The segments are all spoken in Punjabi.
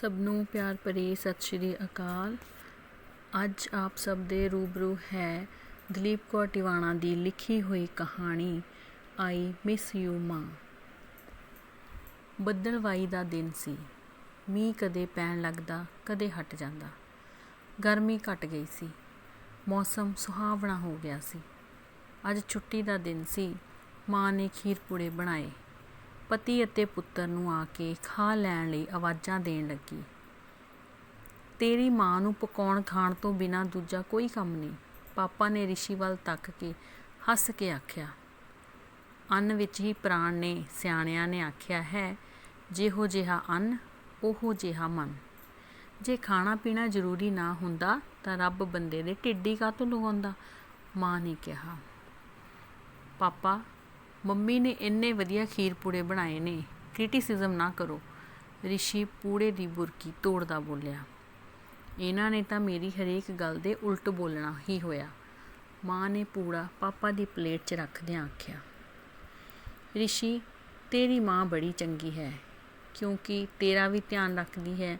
ਸਭ ਨੂੰ ਪਿਆਰ ਭਰੀ ਸਤਿ ਸ਼੍ਰੀ ਅਕਾਲ। ਅੱਜ ਆਪ ਸਭ ਦੇ ਰੂਬਰੂ ਹੈ ਦਲੀਪ ਕੌਰ ਟਿਵਾਣਾ ਦੀ ਲਿਖੀ ਹੋਈ ਕਹਾਣੀ, ਆਈ ਮਿਸ ਯੂ ਮਾਂ। ਬੱਦਲਵਾਈ ਦਾ ਦਿਨ ਸੀ। ਮੀਂਹ ਕਦੇ ਪੈਣ ਲੱਗਦਾ, ਕਦੇ ਹਟ ਜਾਂਦਾ। ਗਰਮੀ ਘਟ ਗਈ ਸੀ। ਮੌਸਮ ਸੁਹਾਵਣਾ ਹੋ ਗਿਆ ਸੀ। ਅੱਜ ਛੁੱਟੀ ਦਾ ਦਿਨ ਸੀ। ਮਾਂ ਨੇ ਖੀਰ ਪੂੜੇ ਬਣਾਏ। ਪਤੀ ਅਤੇ ਪੁੱਤਰ ਨੂੰ ਆ ਕੇ ਖਾ ਲੈਣ ਲਈ ਆਵਾਜ਼ਾਂ ਦੇਣ ਲੱਗੀ। ਤੇਰੀ ਮਾਂ ਨੂੰ ਪਕਾਉਣ ਖਾਣ ਤੋਂ ਬਿਨਾਂ ਦੂਜਾ ਕੋਈ ਕੰਮ ਨਹੀਂ। ਪਾਪਾ ਨੇ ਰਿਸ਼ੀ ਵੱਲ ਤੱਕ ਕੇ ਹੱਸ ਕੇ ਆਖਿਆ, ਅੰਨ ਵਿੱਚ ਹੀ ਪ੍ਰਾਣ ਨੇ, ਸਿਆਣਿਆਂ ਨੇ ਆਖਿਆ ਹੈ, ਜਿਹੋ ਜਿਹਾ ਅੰਨ, ਉਹੋ ਜਿਹਾ ਮਨ। ਜੇ ਖਾਣਾ ਪੀਣਾ ਜ਼ਰੂਰੀ ਨਾ ਹੁੰਦਾ ਤਾਂ ਰੱਬ ਬੰਦੇ ਦੇ ਢਿੱਡੀ ਕਾਹਤੋਂ ਲਗਾਉਂਦਾ? ਮਾਂ ਨੇ ਕਿਹਾ। ਪਾਪਾ ਮੰਮੀ ਨੇ ਇੰਨੇ ਵਧੀਆ ਖੀਰ ਪੂੜੇ ਬਣਾਏ ਨੇ ਕ੍ਰਿਟਿਸਿਜ਼ਮ ਨਾ ਕਰੋ। ਰਿਸ਼ੀ ਪੂੜੇ ਦੀ ਬੁਰਕੀ ਤੋੜਦਾ ਬੋਲਿਆ। ਇਹਨਾਂ ਨੇ ਤਾਂ ਮੇਰੀ ਹਰੇਕ ਗੱਲ ਦੇ ਉਲਟ ਬੋਲਣਾ ਹੀ ਹੋਇਆ। ਮਾਂ ਨੇ ਪੂੜਾ ਪਾਪਾ ਦੀ ਪਲੇਟ 'ਚ ਰੱਖਦਿਆਂ ਆਖਿਆ, ਰਿਸ਼ੀ, ਤੇਰੀ ਮਾਂ ਬੜੀ ਚੰਗੀ ਹੈ, ਕਿਉਂਕਿ ਤੇਰਾ ਵੀ ਧਿਆਨ ਰੱਖਦੀ ਹੈ,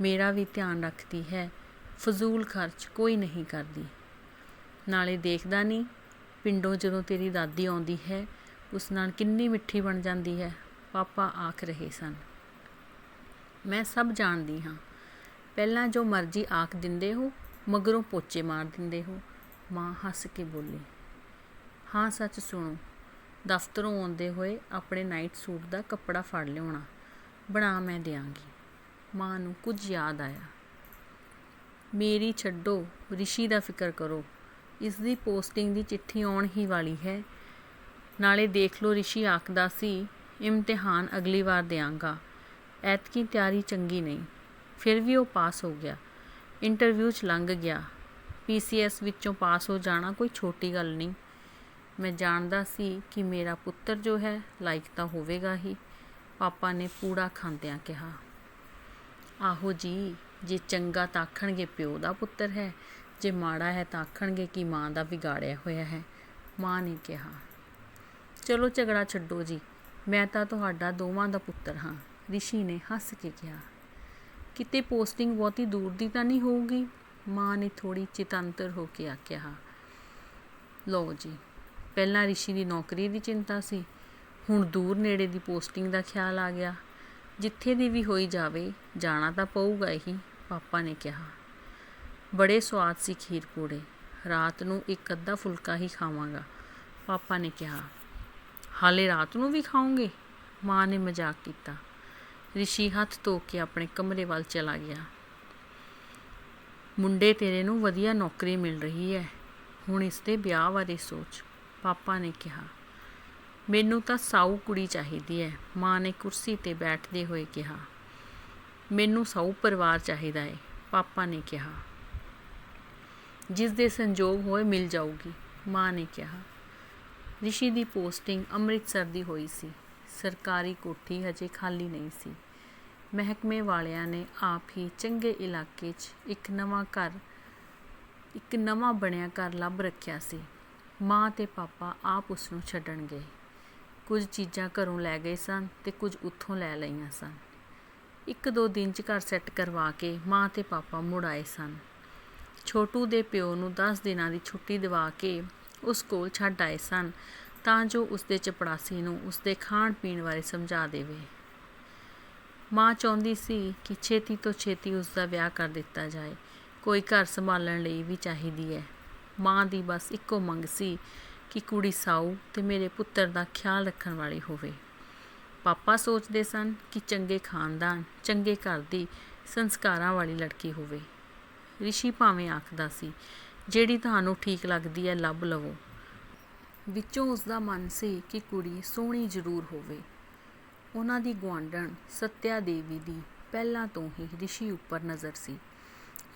ਮੇਰਾ ਵੀ ਧਿਆਨ ਰੱਖਦੀ ਹੈ, ਫਜ਼ੂਲ ਖਰਚ ਕੋਈ ਨਹੀਂ ਕਰਦੀ। ਨਾਲੇ ਦੇਖਦਾ ਨਹੀਂ, ਪਿੰਡੋਂ ਜਦੋਂ ਤੇਰੀ ਦਾਦੀ ਆਉਂਦੀ ਹੈ ਉਸ ਨਾਲ ਕਿੰਨੀ ਮਿੱਠੀ ਬਣ ਜਾਂਦੀ ਹੈ? ਪਾਪਾ ਆਖ ਰਹੇ ਸਨ। ਮੈਂ ਸਭ ਜਾਣਦੀ ਹਾਂ। ਪਹਿਲਾਂ ਜੋ ਮਰਜ਼ੀ ਆਖ ਦਿੰਦੇ ਹੋ, ਮਗਰੋਂ ਪੋਚੇ ਮਾਰ ਦਿੰਦੇ ਹੋ। ਮਾਂ ਹੱਸ ਕੇ ਬੋਲੀ, ਹਾਂ, ਸੱਚ ਸੁਣੋ। ਦਫ਼ਤਰੋਂ ਆਉਂਦੇ ਹੋਏ ਆਪਣੇ ਨਾਈਟ ਸੂਟ ਦਾ ਕੱਪੜਾ ਫੜ ਲਿਆਉਣਾ, ਬਣਾ ਮੈਂ ਦਿਆਂਗੀ। ਮਾਂ ਨੂੰ ਕੁਝ ਯਾਦ ਆਇਆ। ਮੇਰੀ ਛੱਡੋ, ਰਿਸ਼ੀ ਦਾ ਫਿਕਰ ਕਰੋ। ਇਸ ਦੀ ਪੋਸਟਿੰਗ ਦੀ ਚਿੱਠੀ ਆਉਣ ਹੀ ਵਾਲੀ ਹੈ। ਨਾਲੇ ਦੇਖ ਲਓ ਰਿਸ਼ੀ ਆਖਦਾ ਸੀ, ਇਮਤਿਹਾਨ ਅਗਲੀ ਵਾਰ ਦਿਆਂਗਾ। ਐਤਕੀ ਤਿਆਰੀ ਚੰਗੀ ਨਹੀਂ। ਫਿਰ ਵੀ ਉਹ ਪਾਸ ਹੋ ਗਿਆ। ਇੰਟਰਵਿਊ 'ਚ ਲੰਘ ਗਿਆ। ਪੀਸੀਐਸ ਵਿੱਚੋਂ ਪਾਸ ਹੋ ਜਾਣਾ ਕੋਈ ਛੋਟੀ ਗੱਲ ਨਹੀਂ। ਮੈਂ ਜਾਣਦਾ ਸੀ ਕਿ ਮੇਰਾ ਪੁੱਤਰ ਜੋ ਹੈ, ਲਾਇਕ ਤਾਂ ਹੋਵੇਗਾ ਹੀ। ਪਾਪਾ ਨੇ ਪੂੜਾ ਖਾਂਦਿਆਂ ਕਿਹਾ, ਆਹੋ ਜੀ, ਜੇ ਚੰਗਾ ਤਾਂ ਆਖਣਗੇ ਪਿਓ ਦਾ ਪੁੱਤਰ ਹੈ, ਜੇ ਮਾੜਾ ਹੈ ਤਾਂ ਆਖਣਗੇ ਕਿ ਮਾਂ ਦਾ ਵਿਗਾੜਿਆ ਹੋਇਆ ਹੈ। ਮਾਂ ਨੇ ਕਿਹਾ ਚਲੋ ਝਗੜਾ ਛੱਡੋ ਜੀ। ਮੈਂ ਤਾਂ ਤੁਹਾਡਾ ਦੋਵਾਂ ਦਾ ਪੁੱਤਰ ਹਾਂ। ਰਿਸ਼ੀ ਨੇ ਹੱਸ ਕੇ ਕਿਹਾ, ਕਿਤੇ ਪੋਸਟਿੰਗ ਬਹੁਤੀ ਦੂਰ ਦੀ ਤਾਂ ਨਹੀਂ ਹੋਊਗੀ? ਮਾਂ ਨੇ ਥੋੜੀ ਚਿਤੰਤਰ ਹੋ ਕੇ ਆਖਿਆ, ਲਓ ਜੀ, ਪਹਿਲਾਂ ਰਿਸ਼ੀ ਦੀ ਨੌਕਰੀ ਦੀ ਚਿੰਤਾ ਸੀ, ਹੁਣ ਦੂਰ ਨੇੜੇ ਦੀ ਪੋਸਟਿੰਗ ਦਾ ਖਿਆਲ ਆ ਗਿਆ। ਜਿੱਥੇ ਦੀ ਵੀ ਹੋਈ ਜਾਵੇ, ਜਾਣਾ ਤਾਂ ਪਊਗਾ ਹੀ ਪਾਪਾ ਨੇ ਕਿਹਾ। ਬੜੇ ਸਵਾਦ ਸੀ ਖੀਰ ਪੂੜੇ। ਰਾਤ ਨੂੰ ਇੱਕ ਅੱਧਾ ਫੁਲਕਾ ਹੀ ਖਾਵਾਂਗਾ, ਪਾਪਾ ਨੇ ਕਿਹਾ। ਹਾਲੇ ਰਾਤ ਨੂੰ ਵੀ ਖਾਓਗੇ? ਮਾਂ ਨੇ ਮਜ਼ਾਕ ਕੀਤਾ। ਰਿਸ਼ੀ ਹੱਥ ਧੋ ਕੇ ਆਪਣੇ ਕਮਰੇ ਵੱਲ ਚਲਾ ਗਿਆ। ਮੁੰਡੇ ਤੇਰੇ ਨੂੰ ਵਧੀਆ ਨੌਕਰੀ ਮਿਲ ਰਹੀ ਹੈ। ਹੁਣ ਇਸ ਦੇ ਵਿਆਹ ਬਾਰੇ ਸੋਚ, ਪਾਪਾ ਨੇ ਕਿਹਾ। ਮੈਨੂੰ ਤਾਂ ਸਾਊ ਕੁੜੀ ਚਾਹੀਦੀ ਹੈ, ਮਾਂ ਨੇ ਕੁਰਸੀ ਤੇ ਬੈਠਦੇ ਹੋਏ ਕਿਹਾ। ਮੈਨੂੰ ਸਾਊ ਪਰਿਵਾਰ ਚਾਹੀਦਾ ਹੈ, ਪਾਪਾ ਨੇ ਕਿਹਾ। ਜਿਸ ਦੇ ਸੰਜੋਗ ਹੋਏ ਮਿਲ ਜਾਊਗੀ, ਮਾਂ ਨੇ ਕਿਹਾ। ਰਿਸ਼ੀ ਦੀ ਪੋਸਟਿੰਗ ਅੰਮ੍ਰਿਤਸਰ ਦੀ ਹੋਈ ਸੀ। ਸਰਕਾਰੀ ਕੋਠੀ ਹਜੇ ਖਾਲੀ ਨਹੀਂ ਸੀ। ਮਹਿਕਮੇ ਵਾਲਿਆਂ ਨੇ ਆਪ ਹੀ ਚੰਗੇ ਇਲਾਕੇ 'ਚ ਇੱਕ ਨਵਾਂ ਘਰ, ਇੱਕ ਨਵਾਂ ਬਣਿਆ ਘਰ ਲੱਭ ਰੱਖਿਆ ਸੀ। ਮਾਂ ਤੇ ਪਾਪਾ ਆਪ ਉਸ ਨੂੰ ਛੱਡਣ ਗਏ। ਕੁਝ ਚੀਜ਼ਾਂ ਘਰੋਂ ਲੈ ਗਏ ਸਨ ਤੇ ਕੁਝ ਉੱਥੋਂ ਲੈ ਲਈਆਂ ਸਨ। ਇੱਕ ਦੋ ਦਿਨ 'ਚ ਘਰ ਸੈੱਟ ਕਰਵਾ ਕੇ ਮਾਂ ਤੇ ਪਾਪਾ ਮੁੜ ਆਏ ਸਨ। ਛੋਟੂ ਦੇ ਪਿਓ ਨੂੰ 10 ਦਿਨਾਂ ਦੀ ਛੁੱਟੀ ਦਿਵਾ ਕੇ ਉਸ ਕੋਲ ਛੱਡ ਆਏ ਸਨ, ਤਾਂ ਜੋ ਉਸ ਦੇ ਚਪੜਾਸੀ ਨੂੰ ਉਸ ਦੇ ਖਾਣ ਪੀਣ ਬਾਰੇ ਸਮਝਾ ਦੇਵੇ। ਮਾਂ ਚਾਹੁੰਦੀ ਸੀ ਕਿ ਛੇਤੀ ਤੋਂ ਛੇਤੀ ਉਸ ਦਾ ਵਿਆਹ ਕਰ ਦਿੱਤਾ ਜਾਏ। ਕੋਈ ਘਰ ਸੰਭਾਲਣ ਲਈ ਵੀ ਚਾਹੀਦੀ ਹੈ। ਮਾਂ ਦੀ ਬਸ ਇੱਕੋ ਮੰਗ ਸੀ ਕਿ ਕੁੜੀ ਸਾਊ ਤੇ ਮੇਰੇ ਪੁੱਤਰ ਦਾ ਖਿਆਲ ਰੱਖਣ ਵਾਲੀ ਹੋਵੇ। ਪਾਪਾ ਸੋਚਦੇ ਸਨ ਕਿ ਚੰਗੇ ਖਾਨਦਾਨ, ਚੰਗੇ ਘਰ ਦੀ ਸੰਸਕਾਰਾਂ ਵਾਲੀ ਲੜਕੀ ਹੋਵੇ। ਰਿਸ਼ੀ ਭਾਵੇਂ ਆਖਦਾ ਸੀ ਜਿਹੜੀ ਤੁਹਾਨੂੰ ਠੀਕ ਲੱਗਦੀ ਹੈ, ਲੱਭ ਲਵੋ। ਵਿੱਚੋਂ ਉਸ ਦਾ ਮਨ ਸੀ ਕਿ ਕੁੜੀ ਸੋਹਣੀ ਜ਼ਰੂਰ ਹੋਵੇ। ਉਹਨਾਂ ਦੀ ਗੁਆਂਢਣ ਸਤਿਆ ਦੇਵੀ ਦੀ ਪਹਿਲਾਂ ਤੋਂ ਹੀ ਰਿਸ਼ੀ ਉੱਪਰ ਨਜ਼ਰ ਸੀ।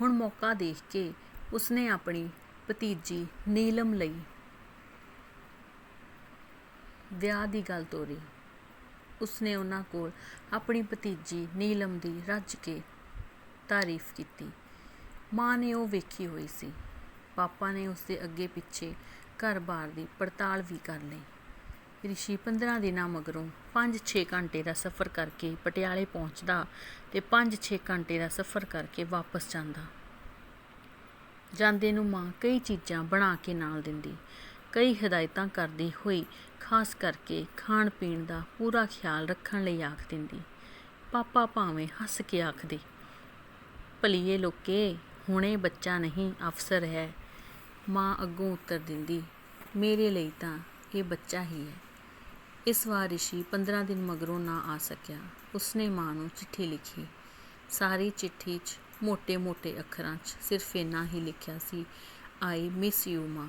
ਹੁਣ ਮੌਕਾ ਦੇਖ ਕੇ ਉਸਨੇ ਆਪਣੀ ਭਤੀਜੀ ਨੀਲਮ ਲਈ ਵਿਆਹ ਦੀ ਗੱਲ ਤੋਰੀ। ਉਸਨੇ ਉਹਨਾਂ ਕੋਲ ਆਪਣੀ ਭਤੀਜੀ ਨੀਲਮ ਦੀ ਰੱਜ ਕੇ ਤਾਰੀਫ ਕੀਤੀ। ਮਾਂ ਨੇ ਉਹ ਵੇਖੀ ਹੋਈ ਸੀ। ਪਾਪਾ ਨੇ ਉਸਦੇ ਅੱਗੇ ਪਿੱਛੇ ਘਰ-ਬਾਰ ਦੀ ਪੜਤਾਲ ਵੀ ਕਰ ਲਈ। ਰਿਸ਼ੀ 15 ਦਿਨਾਂ ਮਗਰੋਂ 5-6 ਘੰਟੇ ਦਾ ਸਫ਼ਰ ਕਰਕੇ ਪਟਿਆਲੇ ਪਹੁੰਚਦਾ ਤੇ 5-6 ਘੰਟੇ ਦਾ ਸਫ਼ਰ ਕਰਕੇ ਵਾਪਸ ਜਾਂਦਾ। ਜਾਂਦੇ ਨੂੰ ਮਾਂ ਕਈ ਚੀਜ਼ਾਂ ਬਣਾ ਕੇ ਨਾਲ ਦਿੰਦੀ, ਕਈ ਹਦਾਇਤਾਂ ਕਰਦੀ ਹੋਈ, ਖਾਸ ਕਰਕੇ ਖਾਣ ਪੀਣ ਦਾ ਪੂਰਾ ਖਿਆਲ ਰੱਖਣ ਲਈ ਆਖ ਦਿੰਦੀ। ਪਾਪਾ ਭਾਵੇਂ ਹੱਸ ਕੇ ਆਖਦੇ, ਭਲੀਏ ਲੋਕੇ, ਹੁਣੇ ਬੱਚਾ ਨਹੀਂ, ਅਫਸਰ ਹੈ ਮਾਂ ਅੱਗੋਂ ਉੱਤਰ ਦਿੰਦੀ, ਮੇਰੇ ਲਈ ਤਾਂ ਇਹ ਬੱਚਾ ਹੀ ਹੈ। ਇਸ ਵਾਰ ਰਿਸ਼ੀ 15 ਦਿਨ ਮਗਰੋਂ ਨਾ ਆ ਸਕਿਆ। ਉਸਨੇ ਮਾਂ ਨੂੰ ਚਿੱਠੀ ਲਿਖੀ। ਸਾਰੀ ਚਿੱਠੀ 'ਚ ਮੋٹے-ਮੋٹے ਅੱਖਰਾਂ 'ਚ ਸਿਰਫ ਇੰਨਾ ਹੀ ਲਿਖਿਆ ਸੀ ਆਈ ਮਿਸ ਯੂ ਮਾਂ।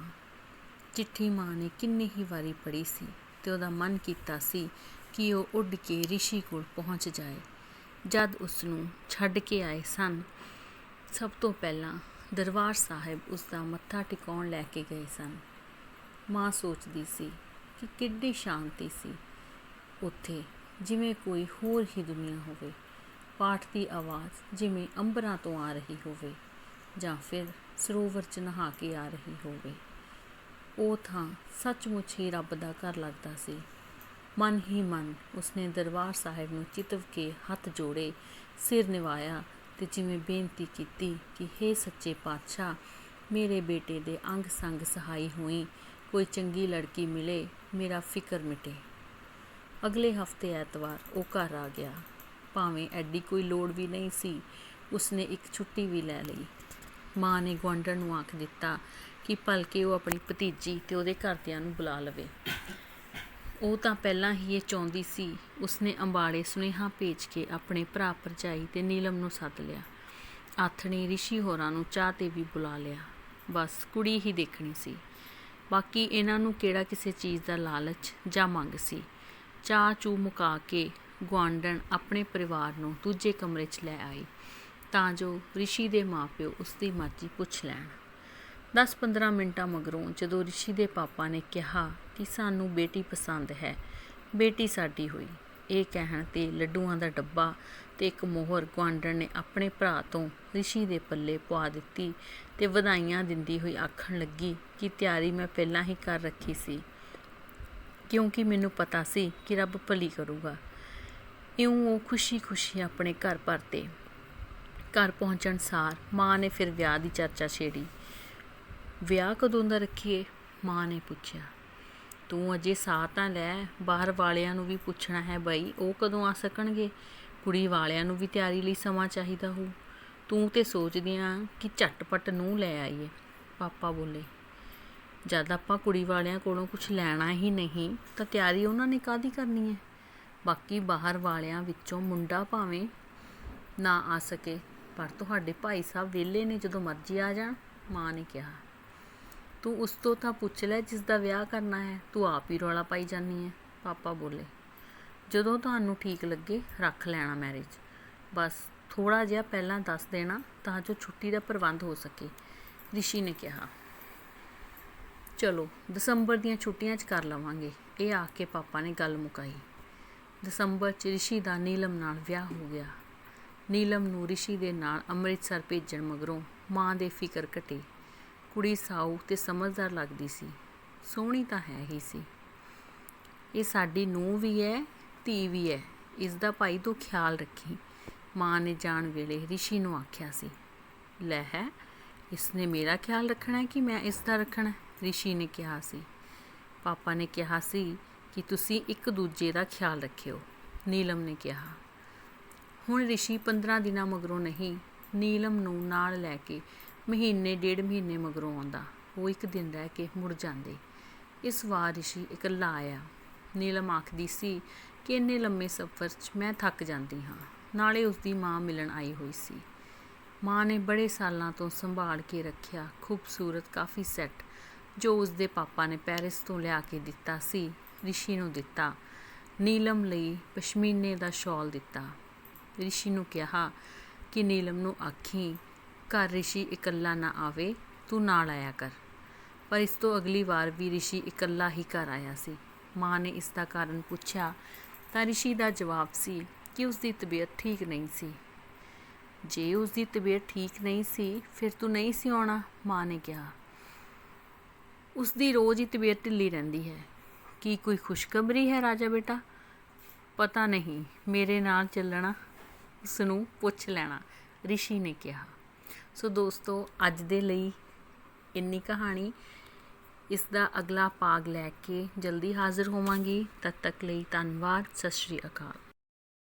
ਚਿੱਠੀ ਮਾਂ ਨੇ ਕਿੰਨੀ ਹੀ ਵਾਰੀ ਪੜ੍ਹੀ ਸੀ ਤੇ ਉਹਦਾ ਮਨ ਕੀਤਾ ਸੀ ਕਿ ਉਹ ਉੱਡ ਕੇ ਰਿਸ਼ੀ ਕੋਲ ਪਹੁੰਚ ਜਾਏ। ਜਦ ਉਸ ਨੂੰ ਛੱਡ ਕੇ ਆਏ ਸਨ, ਸਭ ਤੋਂ ਪਹਿਲਾਂ ਦਰਬਾਰ ਸਾਹਿਬ ਉਸ ਦਾ ਮੱਥਾ ਟਿਕਾਉਣ ਲੈ ਕੇ ਗਏ ਸਨ। ਮਾਂ ਸੋਚਦੀ ਸੀ ਕਿ ਕਿੱਡੀ ਸ਼ਾਂਤੀ ਸੀ। ਉੱਥੇ ਜਿਵੇਂ ਕੋਈ ਹੋਰ ਹੀ ਦੁਨੀਆ ਹੋਵੇ, ਪਾਠ ਦੀ ਆਵਾਜ਼ ਜਿਵੇਂ ਅੰਬਰਾਂ ਤੋਂ ਆ ਰਹੀ ਹੋਵੇ ਜਾਂ ਫਿਰ ਸਰੋਵਰ 'ਚ ਨਹਾ ਕੇ ਆ ਰਹੀ ਹੋਵੇ। ਉਹ ਥਾਂ ਸੱਚਮੁੱਚ ਹੀ ਰੱਬ ਦਾ ਘਰ ਲੱਗਦਾ ਸੀ। ਮਨ ਹੀ ਮਨ ਉਸਨੇ ਦਰਬਾਰ ਸਾਹਿਬ ਨੂੰ ਚਿਤਵ ਕੇ ਹੱਥ ਜੋੜੇ ਸਿਰ ਨਿਵਾਇਆ ਤੇ ਜਿਵੇਂ ਬੇਨਤੀ ਕੀਤੀ ਕਿ हे ਸੱਚੇ ਪਾਤਸ਼ਾਹ, ਮੇਰੇ ਬੇਟੇ ਦੇ ਅੰਗ ਸੰਗ ਸਹਾਈ ਹੋਈ, ਕੋਈ ਚੰਗੀ ਲੜਕੀ ਮਿਲੇ, ਮੇਰਾ ਫਿਕਰ ਮਿਟੇ। ਅਗਲੇ ਹਫ਼ਤੇ ਐਤਵਾਰ ਉਹ ਘਰ ਆ ਗਿਆ। ਭਾਵੇਂ ਐਡੀ ਕੋਈ ਲੋੜ ਵੀ ਨਹੀਂ ਸੀ, ਉਸਨੇ ਇੱਕ ਛੁੱਟੀ ਵੀ ਲੈ ਲਈ। ਮਾਂ ਨੇ ਗਵਾਂਢਣ ਨੂੰ ਆਖ ਦਿੱਤਾ ਕਿ ਭਲਕੇ ਉਹ ਆਪਣੀ ਭਤੀਜੀ ਤੇ ਉਹਦੇ ਘਰਦਿਆਂ ਨੂੰ ਬੁਲਾ ਲਵੇ। ਉਹ ਤਾਂ ਪਹਿਲਾਂ ਹੀ ਇਹ ਚਾਹੁੰਦੀ ਸੀ, ਉਸਨੇ ਅੰਬਾਲੇ ਸੁਨੇਹਾ ਭੇਜ ਕੇ ਆਪਣੇ ਭਰਾ ਭਰਜਾਈ ਤੇ ਨੀਲਮ ਨੂੰ ਸੱਦ ਲਿਆ। ਆਥਣੀ ਰਿਸ਼ੀ ਹੋਰਾਂ ਨੂੰ ਚਾਹ ਤੇ ਵੀ ਬੁਲਾ ਲਿਆ। ਬਸ ਕੁੜੀ ਹੀ ਦੇਖਣੀ ਸੀ। ਬਾਕੀ ਇਹਨਾਂ ਨੂੰ ਕਿਹੜਾ ਕਿਸੇ ਚੀਜ਼ ਦਾ ਲਾਲਚ ਜਾਂ ਮੰਗ ਸੀ? ਚਾਹ ਚੂ ਮੁਕਾ ਕੇ ਗੁਆਂਢਣ ਆਪਣੇ ਪਰਿਵਾਰ ਨੂੰ ਦੂਜੇ ਕਮਰੇ 'ਚ ਲੈ ਆਈ, ਤਾਂ ਜੋ ਰਿਸ਼ੀ ਦੇ ਮਾਪਿਓ ਉਸ ਦੀ ਮਰਜ਼ੀ ਪੁੱਛ ਲੈਣ। 10-15 ਮਿੰਟਾਂ ਮਗਰੋਂ ਜਦੋਂ ਰਿਸ਼ੀ ਦੇ ਪਾਪਾ ਨੇ ਕਿਹਾ ਕਿ ਸਾਨੂੰ ਬੇਟੀ ਪਸੰਦ ਹੈ, ਬੇਟੀ ਸਾਡੀ ਹੋਈ। ਇਹ ਕਹਿਣ ਤੇ ਲੱਡੂਆਂ ਦਾ ਡੱਬਾ ਤੇ ਇੱਕ ਮੋਹਰ ਗੁਆਂਢਣ ਨੇ ਆਪਣੇ ਭਰਾ ਤੋਂ ਰਿਸ਼ੀ ਦੇ ਪੱਲੇ ਪਵਾ ਦਿੱਤੀ ਤੇ ਵਧਾਈਆਂ ਦਿੰਦੀ ਹੋਈ ਆਖਣ ਲੱਗੀ ਕਿ ਤਿਆਰੀ ਮੈਂ ਪਹਿਲਾਂ ਹੀ ਕਰ ਰੱਖੀ ਸੀ, ਕਿਉਂਕਿ ਮੈਨੂੰ ਪਤਾ ਸੀ ਕਿ ਰੱਬ ਭਲੀ ਕਰੂਗਾ। ਇਉਂ ਉਹ ਖੁਸ਼ੀ-ਖੁਸ਼ੀ ਆਪਣੇ ਘਰ ਪਰਤੇ। ਘਰ ਪਹੁੰਚਣ ਸਾਰ ਮਾਂ ਨੇ ਫਿਰ ਵਿਆਹ ਦੀ ਚਰਚਾ ਛੇੜੀ। ਵਿਆਹ ਕਦੋਂ ਦਾ ਰੱਖੀਏ? ਮਾਂ ਨੇ ਪੁੱਛਿਆ। ਤੂੰ ਅਜੇ ਸਾਹ ਤਾਂ ਲੈ, ਬਾਹਰ ਵਾਲਿਆਂ ਨੂੰ ਵੀ ਪੁੱਛਣਾ ਹੈ ਬਈ, ਉਹ ਕਦੋਂ ਆ ਸਕਣਗੇ? ਕੁੜੀ ਵਾਲਿਆਂ ਨੂੰ ਵੀ ਤਿਆਰੀ ਲਈ ਸਮਾਂ ਚਾਹੀਦਾ ਹੋ ਤੂੰ ਤੇ ਸੋਚਦੀਆਂ ਕਿ ਝਟਪਟ ਨੂੰ ਲੈ ਆਈਏ, ਪਾਪਾ ਬੋਲੇ। ਜਦ ਆਪਾਂ ਕੁੜੀ ਵਾਲਿਆਂ ਕੋਲੋਂ ਕੁਝ ਲੈਣਾ ਹੀ ਨਹੀਂ, ਤਾਂ ਤਿਆਰੀ ਉਹਨਾਂ ਨੇ ਕਾਦੀ ਕਰਨੀ ਹੈ? ਬਾਕੀ ਬਾਹਰ ਵਾਲਿਆਂ ਵਿੱਚੋਂ ਮੁੰਡਾ ਭਾਵੇਂ ਨਾ ਆ ਸਕੇ, ਪਰ ਤੁਹਾਡੇ ਭਾਈ ਸਾਹਿਬ ਵਿਹਲੇ ਨੇ ਜਦੋਂ ਮਰਜ਼ੀ ਆ ਜਾਣ, ਮਾਂ ਨੇ ਕਿਹਾ। ਤੂੰ ਉਸ ਤੋਂ ਤਾਂ ਪੁੱਛ ਲੈ ਜਿਸ ਦਾ ਵਿਆਹ ਕਰਨਾ ਹੈ। ਤੂੰ ਆਪ ਹੀ ਰੌਲਾ ਪਾਈ ਜਾਨੀ ਹੈ, ਪਾਪਾ ਬੋਲੇ। ਜਦੋਂ ਤੁਹਾਨੂੰ ਠੀਕ ਲੱਗੇ, ਰੱਖ ਲੈਣਾ ਮੈਰਿਜ ਬਸ ਥੋੜਾ ਜਿਹਾ ਪਹਿਲਾਂ ਦੱਸ ਦੇਣਾ ਤਾਂ ਜੋ ਛੁੱਟੀ ਦਾ ਪ੍ਰਬੰਧ ਹੋ ਸਕੇ। ਰਿਸ਼ੀ ਨੇ ਕਿਹਾ, ਚਲੋ, ਦਸੰਬਰ ਦੀਆਂ ਛੁੱਟੀਆਂ 'ਚ ਕਰ ਲਵਾਂਗੇ। ਇਹ ਆ ਕੇ ਪਾਪਾ ਨੇ ਗੱਲ ਮੁਕਾਈ। ਦਸੰਬਰ 'ਚ ਰਿਸ਼ੀ ਦਾ ਨੀਲਮ ਨਾਲ ਵਿਆਹ ਹੋ ਗਿਆ। ਨੀਲਮ ਨੂੰ ਰਿਸ਼ੀ ਦੇ ਨਾਲ ਅੰਮ੍ਰਿਤਸਰ ਭੇਜਣ ਮਗਰੋਂ ਮਾਂ ਦੇ ਫਿਕਰ ਘਟੇ। ਕੁੜੀ ਸਾਊ ਤੇ ਸਮਝਦਾਰ ਲੱਗਦੀ ਸੀ। ਸੋਹਣੀ ਤਾਂ ਹੈ ਹੀ ਸੀ। ਇਹ ਸਾਡੀ ਨੂੰਹ ਵੀ ਹੈ, ਧੀ ਵੀ ਹੈ। ਇਸ ਦਾ ਭਾਈ ਤੂੰ ਖਿਆਲ ਰੱਖੀ। ਮਾਂ ਨੇ ਜਾਣ ਵੇਲੇ ਰਿਸ਼ੀ ਨੂੰ ਆਖਿਆ ਸੀ, ਲੈ ਹੈ ਇਸ ਨੇ ਮੇਰਾ ਖਿਆਲ ਰੱਖਣਾ ਹੈ ਕਿ ਮੈਂ ਇਸ ਦਾ ਰੱਖਣਾ ਰਿਸ਼ੀ ਨੇ ਕਿਹਾ ਸੀ। ਪਾਪਾ ਨੇ ਕਿਹਾ ਸੀ ਕਿ ਤੁਸੀਂ ਇੱਕ ਦੂਜੇ ਦਾ ਖਿਆਲ ਰੱਖਿਓ। ਨੀਲਮ ਨੇ ਕਿਹਾ, ਹੁਣ ਰਿਸ਼ੀ 15 ਦਿਨਾਂ ਮਗਰੋਂ ਨਹੀਂ, ਨੀਲਮ ਨੂੰ ਨਾਲ ਲੈ ਕੇ ਮਹੀਨੇ, ਡੇਢ ਮਹੀਨੇ ਮਗਰੋਂ ਆਉਂਦਾ। ਉਹ ਇੱਕ ਦਿਨ ਰਹਿ ਕੇ ਮੁੜ ਜਾਂਦੇ। ਇਸ ਵਾਰ ਰਿਸ਼ੀ ਇਕੱਲਾ ਆਇਆ। ਨੀਲਮ ਆਖਦੀ ਸੀ ਕਿ ਇੰਨੇ ਲੰਮੇ ਸਫ਼ਰ 'ਚ ਮੈਂ ਥੱਕ ਜਾਂਦੀ ਹਾਂ। ਨਾਲੇ ਉਸ ਦੀ ਮਾਂ ਮਿਲਣ ਆਈ ਹੋਈ ਸੀ। ਮਾਂ ਨੇ ਬੜੇ ਸਾਲਾਂ ਤੋਂ ਸੰਭਾਲ ਕੇ ਰੱਖਿਆ ਖੂਬਸੂਰਤ ਕਾਫੀ ਸੈੱਟ, ਜੋ ਉਸ ਦੇ ਪਾਪਾ ਨੇ ਪੈਰਿਸ ਤੋਂ ਲਿਆ ਕੇ ਦਿੱਤਾ ਸੀ। ਰਿਸ਼ੀ ਨੂੰ ਦਿੱਤਾ। ਨੀਲਮ ਲਈ ਪਸ਼ਮੀਨੇ ਦਾ ਸ਼ਾਲ ਦਿੱਤਾ। ਰਿਸ਼ੀ ਨੂੰ ਕਿਹਾ ਕਿ ਨੀਲਮ ਨੂੰ ਆਖੀ ਘਰ ਰਿਸ਼ੀ ਇਕੱਲਾ ਨਾ ਆਵੇ, ਤੂੰ ਨਾਲ ਆਇਆ ਕਰ। ਪਰ ਇਸ ਤੋਂ ਅਗਲੀ ਵਾਰ ਵੀ ਰਿਸ਼ੀ ਇਕੱਲਾ ਹੀ ਘਰ ਆਇਆ ਸੀ। ਮਾਂ ਨੇ ਇਸ ਦਾ ਕਾਰਨ ਪੁੱਛਿਆ ਤਾਂ ਰਿਸ਼ੀ ਦਾ ਜਵਾਬ ਸੀ ਕਿ ਉਸ ਦੀ ਤਬੀਅਤ ਠੀਕ ਨਹੀਂ ਸੀ। ਜੇ ਉਸ ਦੀ ਤਬੀਅਤ ਠੀਕ ਨਹੀਂ ਸੀ, ਫਿਰ ਤੂੰ ਨਹੀਂ ਸੀ ਆਉਣਾ, ਮਾਂ ਨੇ ਕਿਹਾ। ਉਸ ਦੀ ਰੋਜ਼ ਹੀ ਤਬੀਅਤ ਢਿੱਲੀ ਰਹਿੰਦੀ ਹੈ। ਕੀ ਕੋਈ ਖੁਸ਼ਖਬਰੀ ਹੈ ਰਾਜਾ ਬੇਟਾ? ਪਤਾ ਨਹੀਂ, ਮੇਰੇ ਨਾਲ ਚੱਲਣਾ ਉਸ ਨੂੰ ਪੁੱਛ ਲੈਣਾ, ਰਿਸ਼ੀ ਨੇ ਕਿਹਾ। ਸੋ ਦੋਸਤੋ, ਅੱਜ ਦੇ ਲਈ ਇੰਨੀ ਕਹਾਣੀ। ਇਸ ਦਾ ਅਗਲਾ ਭਾਗ ਲੈ ਕੇ ਜਲਦੀ ਹਾਜ਼ਰ ਹੋਵਾਂਗੀ। ਤਦ ਤੱਕ ਲਈ ਧੰਨਵਾਦ। ਸਤਿ ਸ਼੍ਰੀ ਅਕਾਲ।